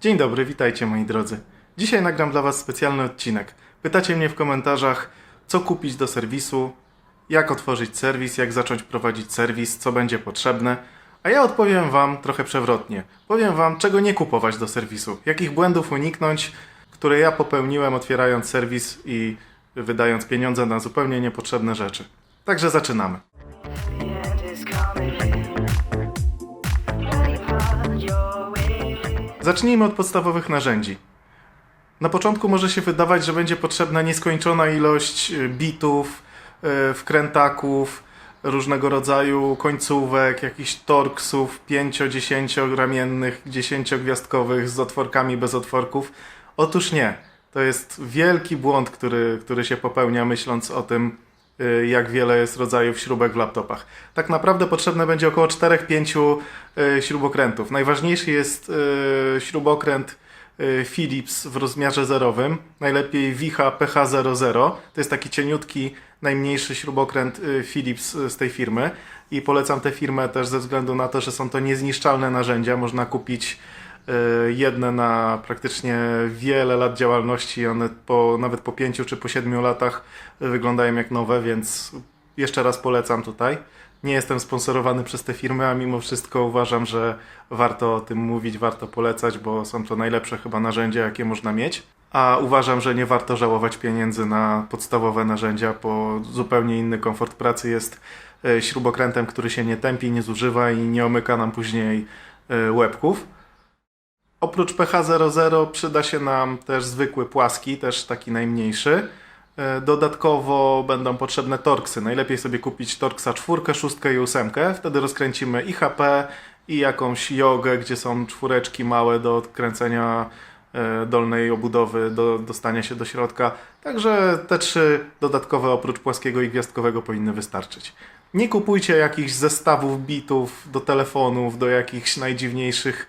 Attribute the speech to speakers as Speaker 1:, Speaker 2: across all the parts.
Speaker 1: Dzień dobry, witajcie moi drodzy. Dzisiaj nagram dla Was specjalny odcinek. Pytacie mnie w komentarzach, co kupić do serwisu, jak otworzyć serwis, jak zacząć prowadzić serwis, co będzie potrzebne. A ja odpowiem Wam trochę przewrotnie. Powiem Wam, czego nie kupować do serwisu, jakich błędów uniknąć, które ja popełniłem otwierając serwis i wydając pieniądze na zupełnie niepotrzebne rzeczy. Także zaczynamy. Zacznijmy od podstawowych narzędzi. Na początku może się wydawać, że będzie potrzebna nieskończona ilość y, bitów, y, wkrętaków, różnego rodzaju końcówek, jakichś torksów 5-10 ramiennych, 10-gwiazdkowych z otworkami bez otworków. Otóż nie. To jest wielki błąd, który, który się popełnia myśląc o tym, jak wiele jest rodzajów śrubek w laptopach. Tak naprawdę potrzebne będzie około 4-5 y, śrubokrętów. Najważniejszy jest y, śrubokręt y, Philips w rozmiarze zerowym, najlepiej Wicha PH00. To jest taki cieniutki, najmniejszy śrubokręt y, Philips y, z tej firmy i polecam tę firmę też ze względu na to, że są to niezniszczalne narzędzia. Można kupić y, jedne na praktycznie wiele lat działalności. One po, nawet po pięciu czy po siedmiu latach wyglądają jak nowe, więc jeszcze raz polecam tutaj. Nie jestem sponsorowany przez te firmy, a mimo wszystko uważam, że warto o tym mówić, warto polecać, bo są to najlepsze chyba narzędzia, jakie można mieć. A uważam, że nie warto żałować pieniędzy na podstawowe narzędzia, bo zupełnie inny komfort pracy jest e, śrubokrętem, który się nie tępi, nie zużywa i nie omyka nam później e, łebków. Oprócz PH00 przyda się nam też zwykły płaski, też taki najmniejszy. E, Dodatkowo będą potrzebne torksy. Najlepiej sobie kupić torksa 4, 6 i 8. Wtedy rozkręcimy i HP, i jakąś jogę, gdzie są czwóreczki małe do odkręcenia e, dolnej obudowy, do dostania się do środka. Także te trzy dodatkowe oprócz płaskiego i gwiazdkowego powinny wystarczyć. Nie kupujcie jakichś zestawów bitów do telefonów, do jakichś najdziwniejszych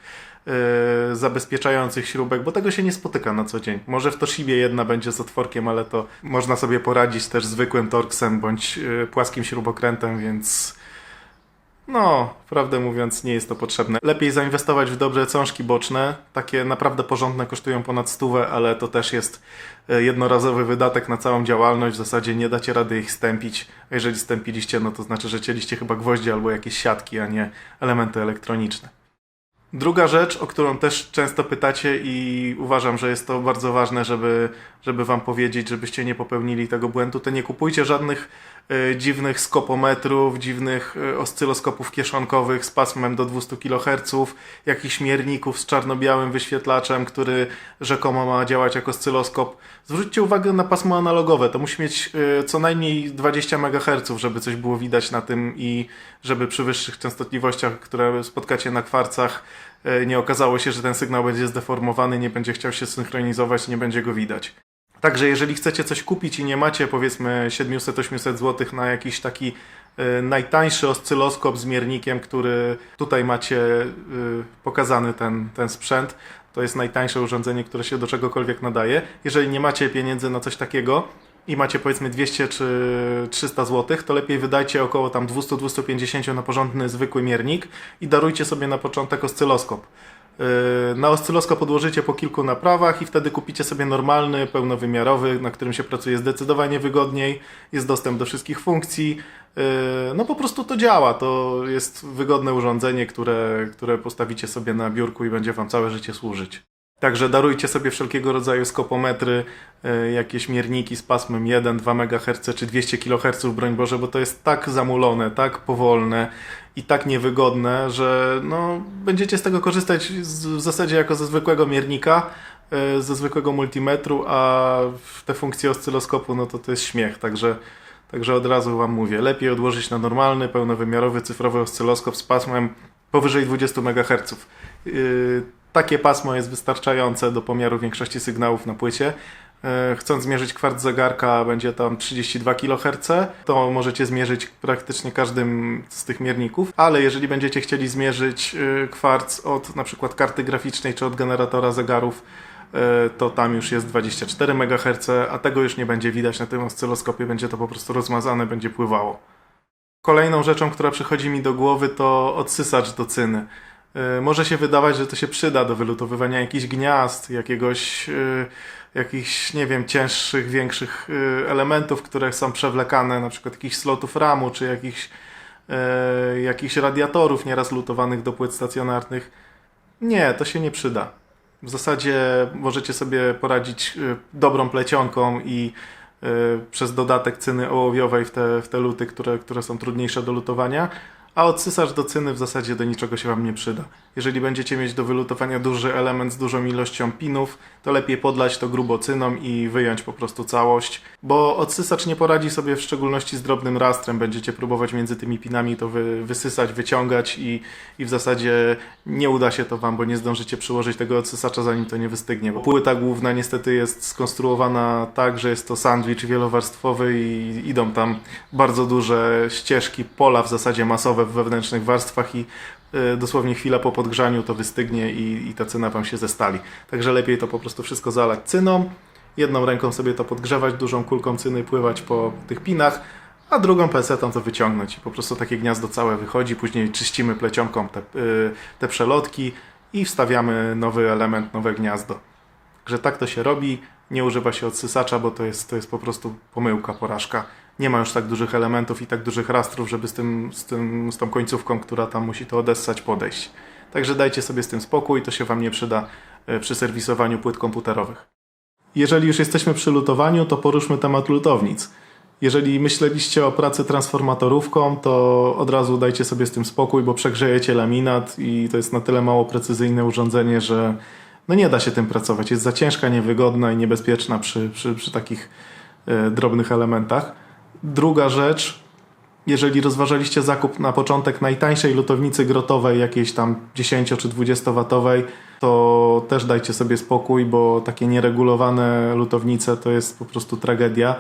Speaker 1: e, zabezpieczających śrubek, bo tego się nie spotyka na co dzień. Może w Toshibie jedna będzie z otworkiem, ale to można sobie poradzić też zwykłym torksem bądź e, płaskim śrubokrętem, więc no, prawdę mówiąc, nie jest to potrzebne. Lepiej zainwestować w dobre cążki boczne. Takie naprawdę porządne kosztują ponad stówę, ale to też jest e, jednorazowy wydatek na całą działalność. W zasadzie nie dacie rady ich stępić. A jeżeli stępiliście, no to znaczy, że cieliście chyba gwoździe albo jakieś siatki, a nie elementy elektroniczne. Druga rzecz, o którą też często pytacie i uważam, że jest to bardzo ważne, żeby, żeby wam powiedzieć, żebyście nie popełnili tego błędu, to nie kupujcie żadnych dziwnych skopometrów, dziwnych e, oscyloskopów kieszonkowych z pasmem do 200 kHz, jakichś mierników z czarno-białym wyświetlaczem, który rzekomo ma działać jako oscyloskop. Zwróćcie uwagę na pasmo analogowe, to musi mieć e, co najmniej 20 MHz, żeby coś było widać na tym i żeby przy wyższych częstotliwościach, które spotkacie na kwarcach, e, nie okazało się, że ten sygnał będzie zdeformowany, nie będzie chciał się synchronizować, nie będzie go widać. Także jeżeli chcecie coś kupić i nie macie powiedzmy 700-800 zł na jakiś taki e, najtańszy oscyloskop z miernikiem, który tutaj macie e, pokazany ten, ten sprzęt, to jest najtańsze urządzenie, które się do czegokolwiek nadaje. Jeżeli nie macie pieniędzy na coś takiego i macie powiedzmy 200 czy 300 zł, to lepiej wydajcie około tam 200-250 na porządny zwykły miernik i darujcie sobie na początek oscyloskop. Na oscyloskop podłożycie po kilku naprawach i wtedy kupicie sobie normalny, pełnowymiarowy, na którym się pracuje zdecydowanie wygodniej, jest dostęp do wszystkich funkcji. Yy, No po prostu to działa, to jest wygodne urządzenie, które, które postawicie sobie na biurku i będzie Wam całe życie służyć. Także darujcie sobie wszelkiego rodzaju skopometry, yy, jakieś mierniki z pasmem 1-2 MHz czy 200 kHz, broń Boże, bo to jest tak zamulone, tak powolne i tak niewygodne, że no, będziecie z tego korzystać w zasadzie jako ze zwykłego miernika, yy, ze zwykłego multimetru, a te funkcje oscyloskopu, no to to jest śmiech, także, także od razu Wam mówię, lepiej odłożyć na normalny, pełnowymiarowy, cyfrowy oscyloskop z pasmem powyżej 20 MHz. Yy, takie pasmo jest wystarczające do pomiaru większości sygnałów na płycie. E, Chcąc zmierzyć kwarc zegarka, będzie tam 32 kHz. To możecie zmierzyć praktycznie każdym z tych mierników, ale jeżeli będziecie chcieli zmierzyć e, kwarc od na przykład karty graficznej czy od generatora zegarów, e, to tam już jest 24 MHz, a tego już nie będzie widać na tym oscyloskopie, będzie to po prostu rozmazane, będzie pływało. Kolejną rzeczą, która przychodzi mi do głowy, to odsysacz do cyny. Może się wydawać, że to się przyda do wylutowywania jakichś gniazd, jakiegoś, jakichś, nie wiem, cięższych, większych e, elementów, które są przewlekane, na przykład jakichś slotów ramu, czy jakichś, e, jakichś radiatorów nieraz lutowanych do płyt stacjonarnych. Nie, to się nie przyda. W zasadzie możecie sobie poradzić e, dobrą plecionką i przez dodatek cyny ołowiowej w te, w te luty, które, które są trudniejsze do lutowania, a odsysacz do cyny w zasadzie do niczego się Wam nie przyda. Jeżeli będziecie mieć do wylutowania duży element z dużą ilością pinów, to lepiej podlać to grubo cyną i wyjąć po prostu całość, bo odsysacz nie poradzi sobie w szczególności z drobnym rastrem. Będziecie próbować między tymi pinami to wy, wysysać, wyciągać i, i w zasadzie nie uda się to Wam, bo nie zdążycie przyłożyć tego odsysacza zanim to nie wystygnie. Bo płyta główna niestety jest skonstruowana tak, że jest to sandwich wielowarstwowy i idą tam bardzo duże ścieżki, pola w zasadzie masowe w wewnętrznych warstwach i dosłownie chwila po podgrzaniu to wystygnie i, i ta cyna Wam się zestali. Także lepiej to po prostu wszystko zalać cyną, jedną ręką sobie to podgrzewać, dużą kulką cyny pływać po tych pinach, a drugą pesetą to wyciągnąć i po prostu takie gniazdo całe wychodzi, później czyścimy plecionką te, y, te przelotki i wstawiamy nowy element, nowe gniazdo. Także tak to się robi, nie używa się odsysacza, bo to jest, to jest po prostu pomyłka, porażka. Nie ma już tak dużych elementów i tak dużych rastrów, żeby z, tym, z, tym, z tą końcówką, która tam musi to odessać, podejść. Także dajcie sobie z tym spokój, to się Wam nie przyda e, przy serwisowaniu płyt komputerowych. Jeżeli już jesteśmy przy lutowaniu, to poruszmy temat lutownic. Jeżeli myśleliście o pracy transformatorówką, to od razu dajcie sobie z tym spokój, bo przegrzejecie laminat i to jest na tyle mało precyzyjne urządzenie, że no nie da się tym pracować. Jest za ciężka, niewygodna i niebezpieczna przy, przy, przy takich e, drobnych elementach. Druga rzecz, jeżeli rozważaliście zakup na początek najtańszej lutownicy grotowej, jakiejś tam 10 czy 20 watowej, to też dajcie sobie spokój, bo takie nieregulowane lutownice to jest po prostu tragedia.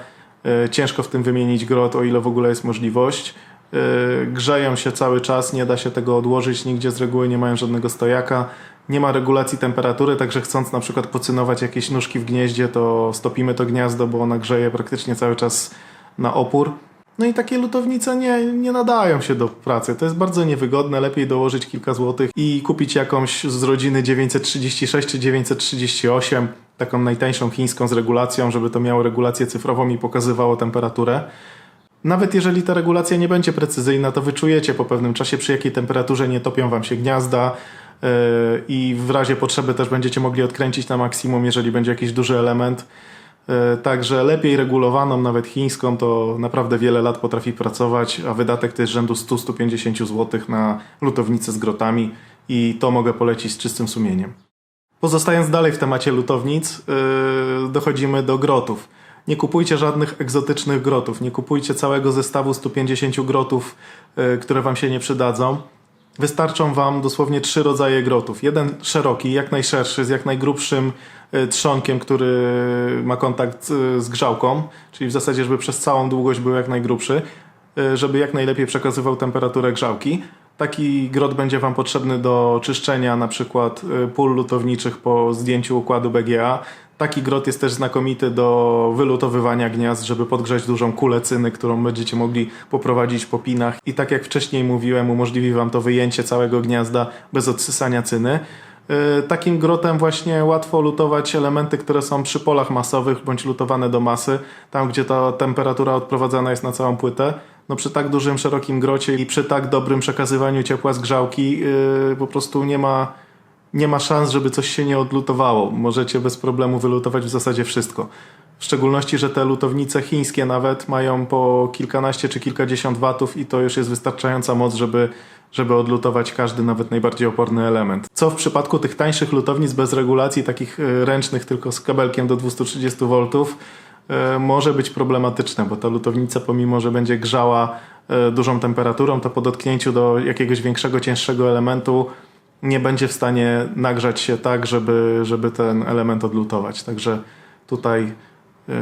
Speaker 1: E, Ciężko w tym wymienić grot, o ile w ogóle jest możliwość. E, Grzeją się cały czas, nie da się tego odłożyć nigdzie, z reguły nie mają żadnego stojaka. Nie ma regulacji temperatury, także chcąc na przykład pocynować jakieś nóżki w gnieździe, to stopimy to gniazdo, bo ona grzeje praktycznie cały czas na opór. No i takie lutownice nie, nie nadają się do pracy. To jest bardzo niewygodne. Lepiej dołożyć kilka złotych i kupić jakąś z rodziny 936 czy 938, taką najtańszą chińską z regulacją, żeby to miało regulację cyfrową i pokazywało temperaturę. Nawet jeżeli ta regulacja nie będzie precyzyjna, to wyczujecie po pewnym czasie, przy jakiej temperaturze nie topią wam się gniazda i w razie potrzeby też będziecie mogli odkręcić na maksimum, jeżeli będzie jakiś duży element. Yy, Także lepiej regulowaną, nawet chińską, to naprawdę wiele lat potrafi pracować, a wydatek to jest rzędu 100-150 zł na lutownicę z grotami i to mogę polecić z czystym sumieniem. Pozostając dalej w temacie lutownic, yy, dochodzimy do grotów. Nie kupujcie żadnych egzotycznych grotów, nie kupujcie całego zestawu 150 grotów, yy, które Wam się nie przydadzą. Wystarczą Wam dosłownie trzy rodzaje grotów. Jeden szeroki, jak najszerszy, z jak najgrubszym yy, trzonkiem, który ma kontakt z grzałką, czyli w zasadzie, żeby przez całą długość był jak najgrubszy, yy, żeby jak najlepiej przekazywał temperaturę grzałki. Taki grot będzie Wam potrzebny do czyszczenia na przykład y, pól lutowniczych po zdjęciu układu BGA. Taki grot jest też znakomity do wylutowywania gniazd, żeby podgrzać dużą kulę cyny, którą będziecie mogli poprowadzić po pinach. I tak jak wcześniej mówiłem, umożliwi Wam to wyjęcie całego gniazda bez odsysania cyny. Y, Takim grotem właśnie łatwo lutować elementy, które są przy polach masowych bądź lutowane do masy, tam gdzie ta temperatura odprowadzana jest na całą płytę. No przy tak dużym, szerokim grocie i przy tak dobrym przekazywaniu ciepła z grzałki yy, po prostu nie ma, nie ma szans, żeby coś się nie odlutowało. Możecie bez problemu wylutować w zasadzie wszystko. W szczególności, że te lutownice chińskie nawet mają po kilkanaście czy kilkadziesiąt watów i to już jest wystarczająca moc, żeby, żeby odlutować każdy, nawet najbardziej oporny element. Co w przypadku tych tańszych lutownic bez regulacji, takich y, ręcznych, tylko z kabelkiem do 230 V, y, może być problematyczne, bo ta lutownica, pomimo że będzie grzała y, dużą temperaturą, to po dotknięciu do jakiegoś większego, cięższego elementu nie będzie w stanie nagrzać się tak, żeby, żeby ten element odlutować. Także tutaj, yy,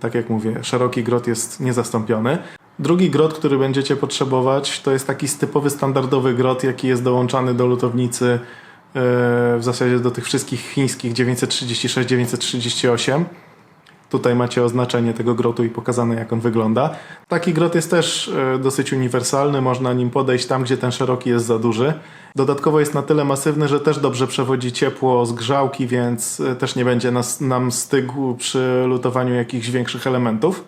Speaker 1: tak jak mówię, szeroki grot jest niezastąpiony. Drugi grot, który będziecie potrzebować, to jest taki typowy, standardowy grot, jaki jest dołączany do lutownicy yy, w zasadzie do tych wszystkich chińskich 936-938. Tutaj macie oznaczenie tego grotu i pokazane, jak on wygląda. Taki grot jest też e, dosyć uniwersalny, można nim podejść tam, gdzie ten szeroki jest za duży. Dodatkowo jest na tyle masywny, że też dobrze przewodzi ciepło z grzałki, więc e, też nie będzie nas, nam stygł przy lutowaniu jakichś większych elementów.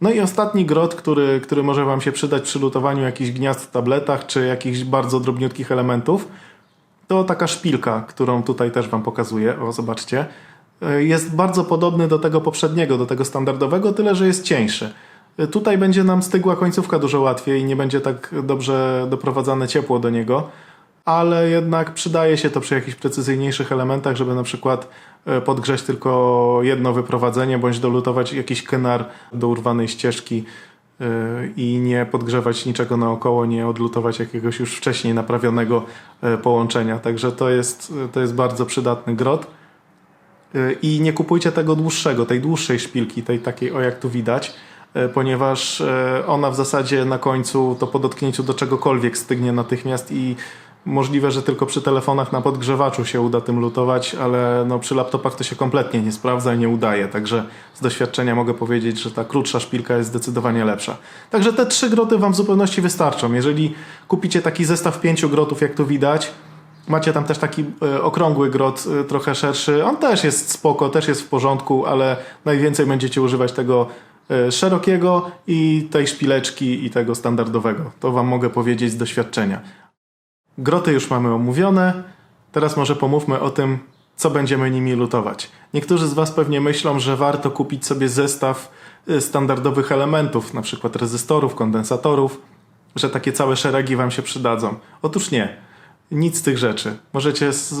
Speaker 1: No i ostatni grot, który, który może Wam się przydać przy lutowaniu jakichś gniazd w tabletach czy jakichś bardzo drobniutkich elementów, to taka szpilka, którą tutaj też Wam pokazuję. O, zobaczcie. E, Jest bardzo podobny do tego poprzedniego, do tego standardowego, tyle że jest cieńszy. E, Tutaj będzie nam stygła końcówka dużo łatwiej i nie będzie tak dobrze doprowadzane ciepło do niego, ale jednak przydaje się to przy jakichś precyzyjniejszych elementach, żeby na przykład e, podgrzeć tylko jedno wyprowadzenie, bądź dolutować jakiś kynar do urwanej ścieżki i nie podgrzewać niczego naokoło, nie odlutować jakiegoś już wcześniej naprawionego połączenia. Także to jest, to jest bardzo przydatny grot. Yy, I nie kupujcie tego dłuższego, tej dłuższej szpilki, tej takiej, o jak tu widać, e, ponieważ e, ona w zasadzie na końcu to po dotknięciu do czegokolwiek stygnie natychmiast i możliwe, że tylko przy telefonach na podgrzewaczu się uda tym lutować, ale no przy laptopach to się kompletnie nie sprawdza i nie udaje, także z doświadczenia mogę powiedzieć, że ta krótsza szpilka jest zdecydowanie lepsza. Także te trzy groty Wam w zupełności wystarczą. Jeżeli kupicie taki zestaw pięciu grotów, jak tu widać, Macie tam też taki e, okrągły grot, e, trochę szerszy. On też jest spoko, też jest w porządku, ale najwięcej będziecie używać tego e, szerokiego i tej szpileczki i tego standardowego. To wam mogę powiedzieć z doświadczenia. Groty już mamy omówione. Teraz może pomówmy o tym, co będziemy nimi lutować. Niektórzy z was pewnie myślą, że warto kupić sobie zestaw standardowych elementów, na przykład rezystorów, kondensatorów, że takie całe szeregi wam się przydadzą. Otóż nie. Nic z tych rzeczy. Możecie z,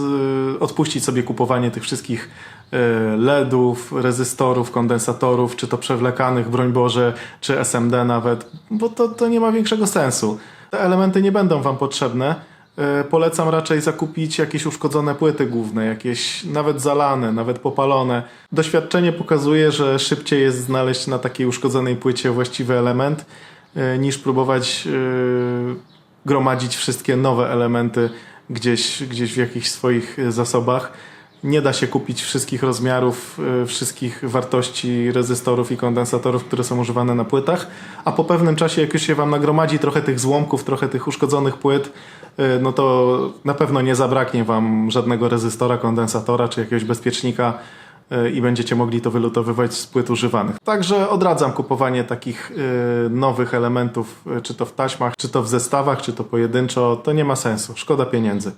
Speaker 1: odpuścić sobie kupowanie tych wszystkich e, LEDów, rezystorów, kondensatorów, czy to przewlekanych, broń Boże, czy SMD nawet, bo to, to nie ma większego sensu. Te elementy nie będą Wam potrzebne. E, Polecam raczej zakupić jakieś uszkodzone płyty główne, jakieś nawet zalane, nawet popalone. Doświadczenie pokazuje, że szybciej jest znaleźć na takiej uszkodzonej płycie właściwy element, niż próbować gromadzić wszystkie nowe elementy gdzieś, gdzieś w jakichś swoich e, zasobach. Nie da się kupić wszystkich rozmiarów, e, wszystkich wartości rezystorów i kondensatorów, które są używane na płytach, a po pewnym czasie, jak już się Wam nagromadzi trochę tych złomków, trochę tych uszkodzonych płyt, e, no to na pewno nie zabraknie Wam żadnego rezystora, kondensatora czy jakiegoś bezpiecznika i będziecie mogli to wylutowywać z płyt używanych. Także odradzam kupowanie takich e, nowych elementów, e, czy to w taśmach, czy to w zestawach, czy to pojedynczo. To nie ma sensu. Szkoda pieniędzy.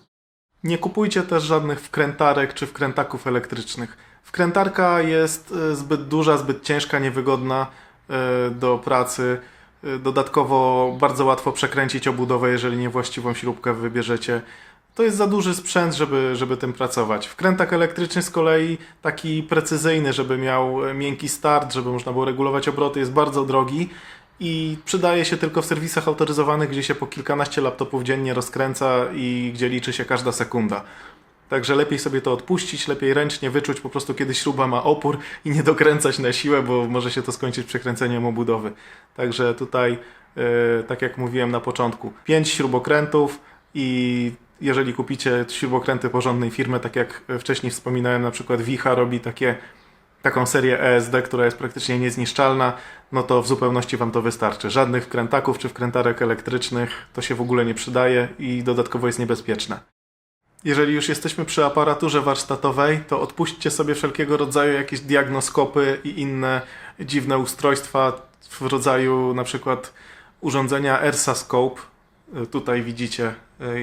Speaker 1: Nie kupujcie też żadnych wkrętarek czy wkrętaków elektrycznych. Wkrętarka jest e, zbyt duża, zbyt ciężka, niewygodna e, do pracy. E, Dodatkowo bardzo łatwo przekręcić obudowę, jeżeli niewłaściwą śrubkę wybierzecie. To jest za duży sprzęt, żeby, żeby tym pracować. Wkrętak elektryczny z kolei taki precyzyjny, żeby miał e, miękki start, żeby można było regulować obroty, jest bardzo drogi i przydaje się tylko w serwisach autoryzowanych, gdzie się po kilkanaście laptopów dziennie rozkręca i gdzie liczy się każda sekunda. Także lepiej sobie to odpuścić, lepiej ręcznie wyczuć po prostu kiedy śruba ma opór i nie dokręcać na siłę, bo może się to skończyć przekręceniem obudowy. Także tutaj, e, tak jak mówiłem na początku, 5 śrubokrętów i jeżeli kupicie śrubokręty porządnej firmy, tak jak wcześniej wspominałem, na przykład Wicha robi takie taką serię ESD, która jest praktycznie niezniszczalna, no to w zupełności Wam to wystarczy. Żadnych wkrętaków czy wkrętarek elektrycznych to się w ogóle nie przydaje i dodatkowo jest niebezpieczne. Jeżeli już jesteśmy przy aparaturze warsztatowej, to odpuśćcie sobie wszelkiego rodzaju jakieś diagnoskopy i inne dziwne ustrojstwa w rodzaju na przykład urządzenia ERSA Scope. Tutaj widzicie,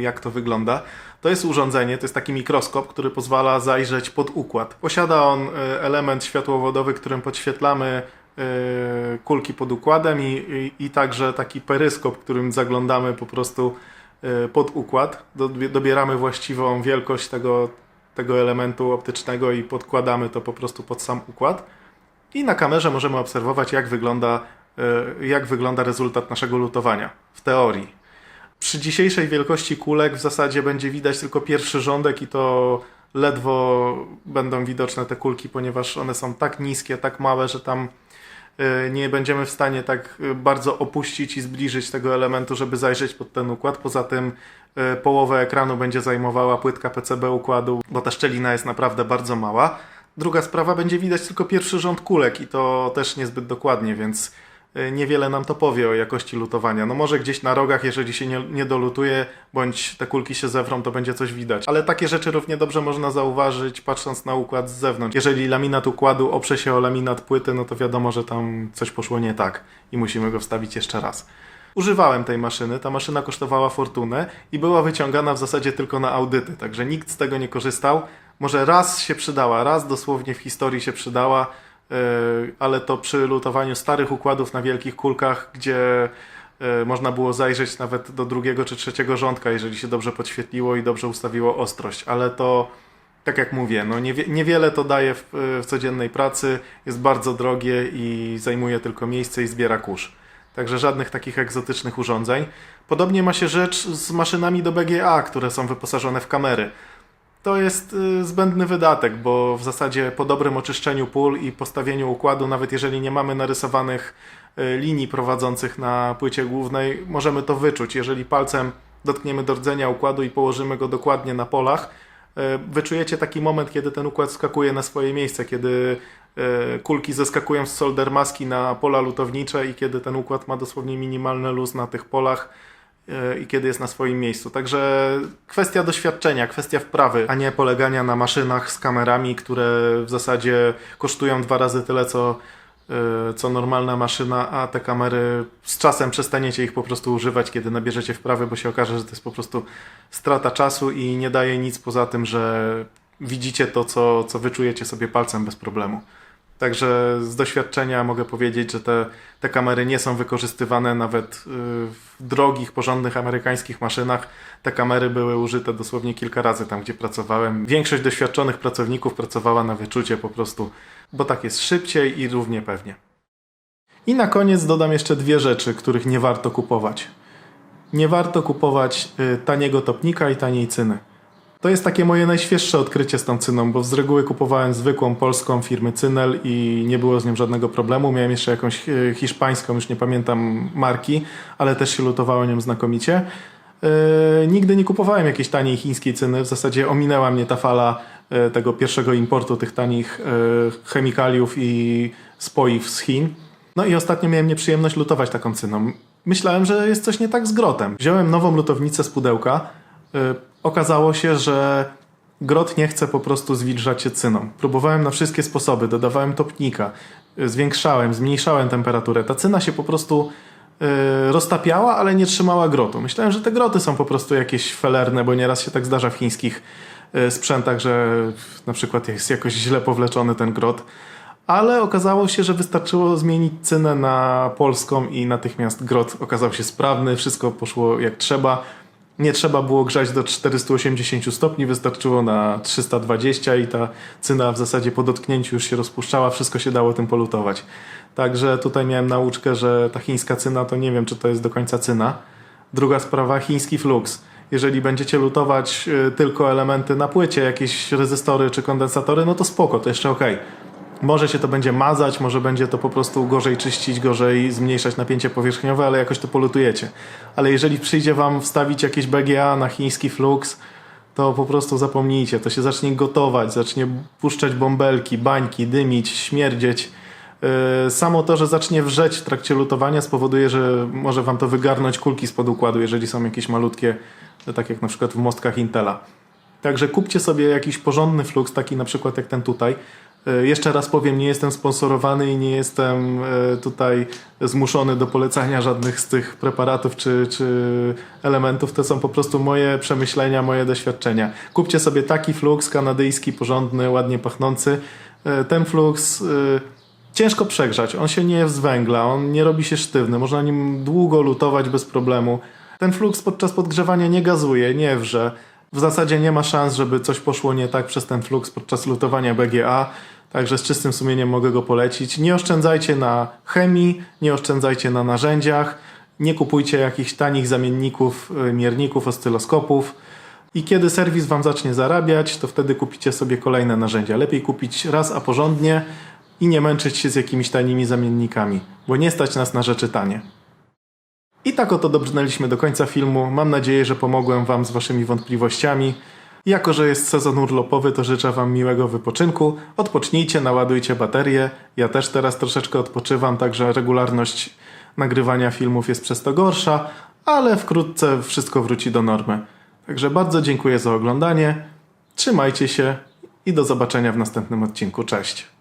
Speaker 1: jak to wygląda. To jest urządzenie, to jest taki mikroskop, który pozwala zajrzeć pod układ. Posiada on y, element światłowodowy, którym podświetlamy y, kulki pod układem i, i, i także taki peryskop, którym zaglądamy po prostu y, pod układ. Dobie- Dobieramy właściwą wielkość tego, tego elementu optycznego i podkładamy to po prostu pod sam układ. I na kamerze możemy obserwować, jak wygląda, y, jak wygląda rezultat naszego lutowania w teorii. Przy dzisiejszej wielkości kulek w zasadzie będzie widać tylko pierwszy rządek i to ledwo będą widoczne te kulki, ponieważ one są tak niskie, tak małe, że tam y, nie będziemy w stanie tak y, bardzo opuścić i zbliżyć tego elementu, żeby zajrzeć pod ten układ. Poza tym y, połowę ekranu będzie zajmowała płytka PCB układu, bo ta szczelina jest naprawdę bardzo mała. Druga sprawa, będzie widać tylko pierwszy rząd kulek i to też niezbyt dokładnie, więc niewiele nam to powie o jakości lutowania. No może gdzieś na rogach, jeżeli się nie, nie dolutuje, bądź te kulki się zewrą, to będzie coś widać. Ale takie rzeczy równie dobrze można zauważyć patrząc na układ z zewnątrz. Jeżeli laminat układu oprze się o laminat płyty, no to wiadomo, że tam coś poszło nie tak i musimy go wstawić jeszcze raz. Używałem tej maszyny, ta maszyna kosztowała fortunę i była wyciągana w zasadzie tylko na audyty, także nikt z tego nie korzystał. Może raz się przydała, raz dosłownie w historii się przydała, ale to przy lutowaniu starych układów na wielkich kulkach, gdzie yy, można było zajrzeć nawet do drugiego czy trzeciego rządka, jeżeli się dobrze podświetliło i dobrze ustawiło ostrość, ale to tak jak mówię, no niewie, niewiele to daje w, w codziennej pracy, jest bardzo drogie i zajmuje tylko miejsce i zbiera kurz. Także żadnych takich egzotycznych urządzeń. Podobnie ma się rzecz z maszynami do BGA, które są wyposażone w kamery. To jest y, zbędny wydatek, bo w zasadzie po dobrym oczyszczeniu pól i postawieniu układu, nawet jeżeli nie mamy narysowanych y, linii prowadzących na płycie głównej, możemy to wyczuć. Jeżeli palcem dotkniemy do rdzenia układu i położymy go dokładnie na polach, y, wyczujecie taki moment, kiedy ten układ skakuje na swoje miejsce, kiedy kulki zeskakują z soldermaski na pola lutownicze i kiedy ten układ ma dosłownie minimalny luz na tych polach i kiedy jest na swoim miejscu. Także kwestia doświadczenia, kwestia wprawy, a nie polegania na maszynach z kamerami, które w zasadzie kosztują dwa razy tyle, co, y, co normalna maszyna, a te kamery z czasem przestaniecie ich po prostu używać, kiedy nabierzecie wprawy, bo się okaże, że to jest po prostu strata czasu i nie daje nic poza tym, że widzicie to, co, co wyczujecie sobie palcem bez problemu. Także z doświadczenia mogę powiedzieć, że te, te kamery nie są wykorzystywane nawet y, w drogich, porządnych amerykańskich maszynach. Te kamery były użyte dosłownie kilka razy tam, gdzie pracowałem. Większość doświadczonych pracowników pracowała na wyczucie po prostu, bo tak jest szybciej i równie pewnie. I na koniec dodam jeszcze dwie rzeczy, których nie warto kupować. Nie warto kupować y, taniego topnika i taniej cyny. To jest takie moje najświeższe odkrycie z tą cyną, bo z reguły kupowałem zwykłą polską firmy Cynel i nie było z nią żadnego problemu. Miałem jeszcze jakąś e, hiszpańską, już nie pamiętam marki, ale też się lutowało nią znakomicie. E, nigdy nie kupowałem jakiejś taniej chińskiej cyny, w zasadzie ominęła mnie ta fala e, tego pierwszego importu tych tanich e, chemikaliów i spoiw z Chin. No i ostatnio miałem nieprzyjemność lutować taką cyną. Myślałem, że jest coś nie tak z grotem. Wziąłem nową lutownicę z pudełka. Okazało się, że grot nie chce po prostu zwilżać się cyną. Próbowałem na wszystkie sposoby, dodawałem topnika, y, zwiększałem, zmniejszałem temperaturę. Ta cyna się po prostu y, roztapiała, ale nie trzymała grotu. Myślałem, że te groty są po prostu jakieś felerne, bo nieraz się tak zdarza w chińskich y, sprzętach, że na przykład jest jakoś źle powleczony ten grot. Ale okazało się, że wystarczyło zmienić cynę na polską i natychmiast grot okazał się sprawny, wszystko poszło jak trzeba. Nie trzeba było grzać do 480 stopni, wystarczyło na 320 i ta cyna w zasadzie po dotknięciu już się rozpuszczała, wszystko się dało tym polutować. Także tutaj miałem nauczkę, że ta chińska cyna to nie wiem, czy to jest do końca cyna. Druga sprawa, chiński flux. Jeżeli będziecie lutować y, tylko elementy na płycie, jakieś rezystory czy kondensatory, no to spoko, to jeszcze ok. Może się to będzie mazać, może będzie to po prostu gorzej czyścić, gorzej zmniejszać napięcie powierzchniowe, ale jakoś to polutujecie. Ale jeżeli przyjdzie wam wstawić jakieś BGA na chiński flux, to po prostu zapomnijcie. To się zacznie gotować, zacznie puszczać bąbelki, bańki, dymić, śmierdzieć. Yy, Samo to, że zacznie wrzeć w trakcie lutowania spowoduje, że może wam to wygarnąć kulki spod układu, jeżeli są jakieś malutkie, tak jak na przykład w mostkach Intela. Także kupcie sobie jakiś porządny flux, taki na przykład jak ten tutaj. E, Jeszcze raz powiem, nie jestem sponsorowany i nie jestem e, tutaj zmuszony do polecania żadnych z tych preparatów czy, czy elementów. To są po prostu moje przemyślenia, moje doświadczenia. Kupcie sobie taki flux kanadyjski, porządny, ładnie pachnący. E, Ten flux ciężko przegrzać. On się nie jest z węgla, on nie robi się sztywny. Można nim długo lutować bez problemu. Ten flux podczas podgrzewania nie gazuje, nie wrze. W zasadzie nie ma szans, żeby coś poszło nie tak przez ten flux podczas lutowania BGA. Także z czystym sumieniem mogę go polecić. Nie oszczędzajcie na chemii, nie oszczędzajcie na narzędziach, nie kupujcie jakichś tanich zamienników, y, mierników, oscyloskopów. I kiedy serwis Wam zacznie zarabiać, to wtedy kupicie sobie kolejne narzędzia. Lepiej kupić raz, a porządnie i nie męczyć się z jakimiś tanimi zamiennikami, bo nie stać nas na rzeczy tanie. I tak oto dobrnęliśmy do końca filmu. Mam nadzieję, że pomogłem Wam z Waszymi wątpliwościami. Jako, że jest sezon urlopowy, to życzę Wam miłego wypoczynku. Odpocznijcie, naładujcie baterie. Ja też teraz troszeczkę odpoczywam, także regularność nagrywania filmów jest przez to gorsza, ale wkrótce wszystko wróci do normy. Także bardzo dziękuję za oglądanie. Trzymajcie się i do zobaczenia w następnym odcinku. Cześć.